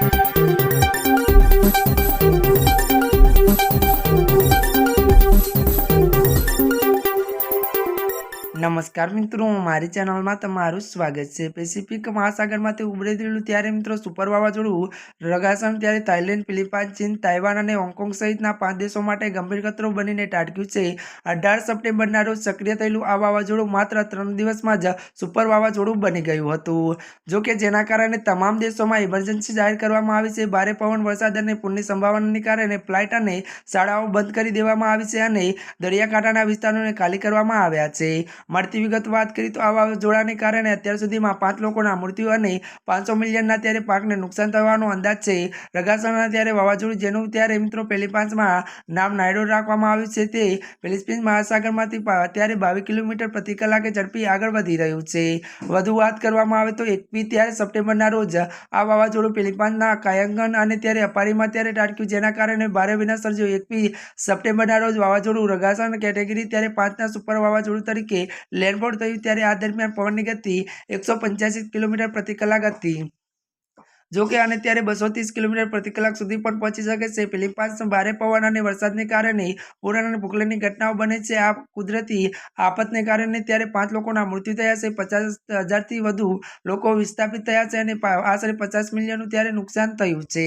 Thank you. નમસ્કાર મિત્રો, મારી ચેનલમાં તમારું સ્વાગત છે. પેસિફિક મહાસાગરમાંથી ઉભરી રહેલું ત્યારે મિત્રો સુપર વાવાઝોડું રગાસણ ત્યારે થાઇલેન્ડ ફિલિપાઇન ચીન, તાઇવાન અને હોંગકોંગ સહિતના પાંચ દેશો માટે ગંભીર ખતરો બનીને ટાટક્યું છે. અઢાર સપ્ટેમ્બરના રોજ સક્રિય થયેલું આ વાવાઝોડું માત્ર ત્રણ દિવસમાં જ સુપર વાવાઝોડું બની ગયું હતું. જો કે જેના કારણે તમામ દેશોમાં ઇમરજન્સી જાહેર કરવામાં આવી છે. ભારે પવન, વરસાદ અને પૂરની સંભાવનાને કારણે ફ્લાઇટ અને શાળાઓ બંધ કરી દેવામાં આવી છે અને દરિયાકાંઠાના વિસ્તારોને ખાલી કરવામાં આવ્યા છે. મળતી વિગત વાત કરી, તો આ વાવાઝોડાને કારણે અત્યાર સુધીમાં પાંચ લોકોના મૃત્યુ અને પાંચસો મિલિયનના ત્યારે પાકને નુકસાન થવાનો અંદાજ છે. રગાસણના ત્યારે વાવાઝોડું, જેનું ત્યારે મિત્રો ફિલિપાઇન્સમાં નામ નાયડો રાખવામાં આવ્યું છે તે ફિલિસ્પીન મહાસાગરમાંથી અત્યારે બાવીસ કિલોમીટર પ્રતિ કલાકે ઝડપી આગળ વધી રહ્યું છે. વધુ વાત કરવામાં આવે તો એકવી ત્યારે સપ્ટેમ્બરના રોજ આ વાવાઝોડું ફિલિપાઇન્સના કાયંગન અને ત્યારે અપારીમાં ત્યારે ટાટક્યું જેના કારણે ભારે વિનાશ સર્જ્યો એકવી સપ્ટેમ્બરના રોજ વાવાઝોડું રગાસણ કેટેગરી, ત્યારે પાંચના સુપર વાવાઝોડું તરીકે લેન્ડફોલ થયું ત્યારે આ દરમિયાન પવનની ગતિ એકસો પંચ્યાસી કિલોમીટર પ્રતિ કલાક હતી. જો કે આને ત્યારે બસો ત્રીસ કિલોમીટર પ્રતિ કલાક સુધી પણ પહોંચી શકે છે. ફિલિપાઇન્સ ભારે પવન અને વરસાદને કારણે પૂરણ અને ભૂકંપની ઘટનાઓ બને છે. આ કુદરતી આફતને કારણે ત્યારે પાંચ લોકોના મૃત્યુ થયા છે. પચાસ હજારથી વધુ લોકો વિસ્થાપિત થયા છે અને આશરે પચાસ મિલિયનનું ત્યારે નુકસાન થયું છે.